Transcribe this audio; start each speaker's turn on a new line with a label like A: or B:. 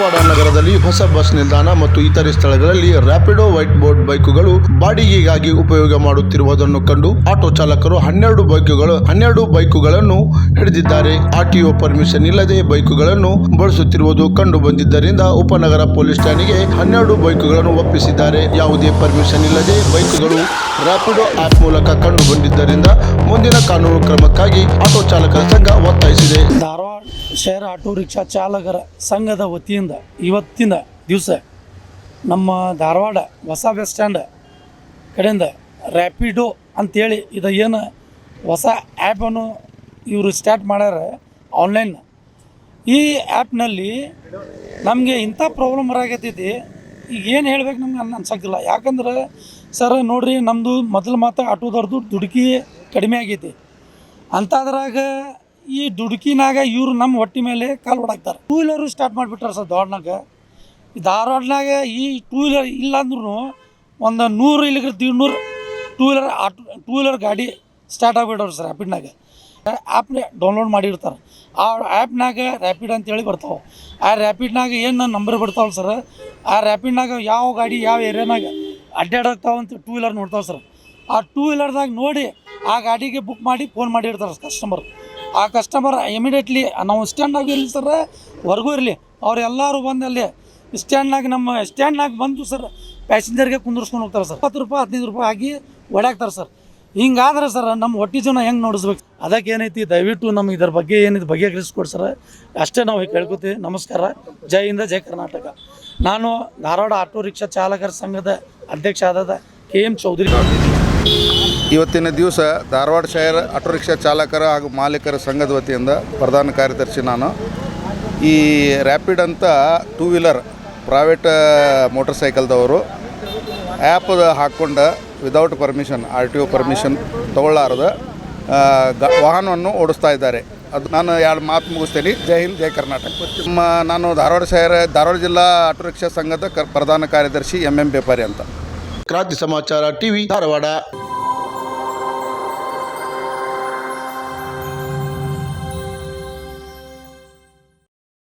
A: ಉಪನಗರದಲ್ಲಿ ಹೊಸ ಬಸ್ ನಿಲ್ದಾಣ ಮತ್ತು ಇತರೆ ಸ್ಥಳಗಳಲ್ಲಿ ರ್ಯಾಪಿಡೋ ವೈಟ್ ಬೋರ್ಡ್ ಬೈಕುಗಳು ಬಾಡಿಗೆಗಾಗಿ ಉಪಯೋಗ ಮಾಡುತ್ತಿರುವುದನ್ನು ಕಂಡು ಆಟೋ ಚಾಲಕರು ಹನ್ನೆರಡು ಬೈಕುಗಳು, ಹನ್ನೆರಡು ಬೈಕುಗಳನ್ನು ಹಿಡಿದಿದ್ದಾರೆ. ಆರ್ಟಿಒ ಪರ್ಮಿಷನ್ ಇಲ್ಲದೆ ಬೈಕುಗಳನ್ನು ಬಳಸುತ್ತಿರುವುದು ಕಂಡು ಬಂದಿದ್ದರಿಂದ ಉಪನಗರ ಪೊಲೀಸ್ ಠಾಣೆಗೆ ಹನ್ನೆರಡು ಬೈಕುಗಳನ್ನು ಒಪ್ಪಿಸಿದ್ದಾರೆ. ಯಾವುದೇ ಪರ್ಮಿಷನ್ ಇಲ್ಲದೆ ಬೈಕುಗಳು ರ್ಯಾಪಿಡೋ ಆಪ್ ಮೂಲಕ ಕಂಡು ಬಂದಿದ್ದರಿಂದ ಮುಂದಿನ ಕಾನೂನು ಕ್ರಮಕ್ಕಾಗಿ ಆಟೋ ಚಾಲಕರ ಸಂಘ ಒತ್ತಾಯಿಸಿದೆ.
B: ಧಾರವಾಡ ಶಹರ ಆಟೋ ರಿಕ್ಷಾ ಚಾಲಕರ ಸಂಘದ ವತಿಯಿಂದ ಇವತ್ತಿನ ದಿವಸ ನಮ್ಮ ಧಾರವಾಡ ಹೊಸ ಬಸ್ ಸ್ಟ್ಯಾಂಡ್ ಕಡೆಯಿಂದ ರ್ಯಾಪಿಡೋ ಅಂತೇಳಿ ಇದು ಏನು ಹೊಸ ಆ್ಯಪನ್ನು ಇವರು ಸ್ಟಾರ್ಟ್ ಮಾಡ್ಯಾರ ಆನ್ಲೈನ್ ಈ ಆ್ಯಪ್ನಲ್ಲಿ ನಮಗೆ ಇಂಥ ಪ್ರಾಬ್ಲಮ್ ಬರಾಕತ್ತೈತಿ. ಈಗ ಏನು ಹೇಳ್ಬೇಕು ನಮ್ಗೆ ಅನ್ನ ಅನ್ಸಕ್ಕಿಲ್ಲ. ಯಾಕಂದ್ರೆ ಸರ್ ನೋಡಿರಿ ನಮ್ಮದು ಮೊದಲು ಮಾತ್ರ ಆಟೋದವ್ರದ್ದು ದುಡುಕಿ ಕಡಿಮೆ ಆಗೈತಿ. ಅಂಥದ್ರಾಗ ಈ ದುಡುಕಿನಾಗ ಇವರು ನಮ್ಮ ಹೊಟ್ಟೆ ಮೇಲೆ ಕಾಲು ಹೊಡಾಕ್ತಾರೆ. ಟೂ ವೀಲರು ಸ್ಟಾರ್ಟ್ ಮಾಡಿಬಿಟ್ರೆ ಸರ್ ಧಾರವಾಡನಾಗ ಧಾರವಾಡನಾಗ ಈ ಟೂ ವೀಲರ್ ಇಲ್ಲಾಂದ್ರೂ ಒಂದು ನೂರು ಇಲ್ಲಿಗೆ ನೂರು two wheeler auto two wheeler ಗಾಡಿ ಸ್ಟಾರ್ಟ್ ಆಗಿಬಿಟ್ಟವ್ರು ಸರ್ ರ್ಯಾಪಿಡ್ನಾಗ ಆ್ಯಪ್ನೇ ಡೌನ್ಲೋಡ್ ಮಾಡಿರ್ತಾರೆ. ಆ ಆ್ಯಪ್ನಾಗ ರ್ಯಾಪಿಡ್ ಅಂತೇಳಿ ಬರ್ತಾವೆ. ಆ ರ್ಯಾಪಿಡ್ನಾಗ ಏನು ನಂಬರ್ ಬರ್ತಾವಲ್ಲ ಸರ್, ಆ ರ್ಯಾಪಿಡ್ನಾಗ ಯಾವ ಗಾಡಿ, ಯಾವ ಏರಿಯಾನಾಗ ಅಡ್ಡಾಡಕ್ತಾವಂತ ಟೂ ವೀಲರ್ ನೋಡ್ತಾವೆ ಸರ್. ಆ ಟೂ ವೀಲರ್ದಾಗ ನೋಡಿ ಆ ಗಾಡಿಗೆ ಬುಕ್ ಮಾಡಿ ಫೋನ್ ಮಾಡಿರ್ತಾರೆ ಕಸ್ಟಮರ್ ಆ ಕಸ್ಟಮರ್ ಇಮಿಡಿಯೇಟ್ಲಿ ನಾವು ಸ್ಟ್ಯಾಂಡಾಗೂ ಇರಲಿ ಸರ್ ಹೊರಗೂ ಇರಲಿ. ಅವರೆಲ್ಲರೂ ಬಂದು ಅಲ್ಲಿ ಸ್ಟ್ಯಾಂಡ್ನಾಗ ನಮ್ಮ ಸ್ಟ್ಯಾಂಡ್ನಾಗ ಬಂದು ಸರ್ ಪ್ಯಾಸೆಂಜರ್ಗೆ ಕುಂದಿರ್ಸ್ಕೊಂಡು ಹೋಗ್ತಾರೆ ಸರ್ ಹತ್ತು ರೂಪಾಯಿ, ಹದಿನೈದು ರೂಪಾಯಿ ಆಗಿ ಓಡಾಕ್ತಾರೆ ಸರ್ ಹಿಂಗಾದ್ರೆ ಸರ್ ನಮ್ಮ ಹೊಟ್ಟೆ ಜನ ಹೆಂಗೆ ನೋಡಿಸ್ಬೇಕು? ಅದಕ್ಕೆ ಏನೈತಿ, ದಯವಿಟ್ಟು ನಮ್ಗೆ ಇದ್ರ ಬಗ್ಗೆ ಏನಿದೆ ಬಗೆಹರಿಸ್ಕೊಡಿ ಸರ್ ಅಷ್ಟೇ ನಾವು ಕೇಳ್ಕೊತೀವಿ. ನಮಸ್ಕಾರ. ಜೈ ಹಿಂದ, ಜೈ ಕರ್ನಾಟಕ. ನಾನು ಧಾರವಾಡ ಆಟೋ ರಿಕ್ಷಾ ಚಾಲಕರ ಸಂಘದ ಅಧ್ಯಕ್ಷ ಆದ ಕೆ ಎಂ ಚೌಧರಿ.
C: ಇವತ್ತಿನ ದಿವಸ ಧಾರವಾಡ ಶಹರ ಆಟೋ ರಿಕ್ಷಾ ಚಾಲಕರ ಹಾಗೂ ಮಾಲೀಕರ ಸಂಘದ ವತಿಯಿಂದ ಪ್ರಧಾನ ಕಾರ್ಯದರ್ಶಿ ನಾನು ಈ ರ್ಯಾಪಿಡ್ ಅಂತ ಟೂ ವೀಲರ್ ಪ್ರೈವೇಟ್ ಮೋಟರ್ ಸೈಕಲ್ದವರು ಆ್ಯಪ್ ಹಾಕ್ಕೊಂಡು without permission R T O permission ತೊಗೊಳ್ಳಾರ್ದ ವಾಹನವನ್ನು ಓಡಿಸ್ತಾ ಇದ್ದಾರೆ. ಅದು ನಾನು ಎರಡು ಮಾತು ಮುಗಿಸ್ತೇನೆ. ಜೈ ಹಿಂದ್, ಜೈ ಕರ್ನಾಟಕ. ನಮ್ಮ, ನಾನು ಧಾರವಾಡ ಶಹರ, ಧಾರವಾಡ ಜಿಲ್ಲಾ ಆಟೋ ರಿಕ್ಷಾ ಸಂಘದ ಪ್ರಧಾನ ಕಾರ್ಯದರ್ಶಿ ಎಂ ಎಂ ಬೇಪಾರಿ ಅಂತ.
A: ಕ್ರಾಂತಿ ಸಮಾಚಾರ, ಟಿವಿ, ಧಾರವಾಡ.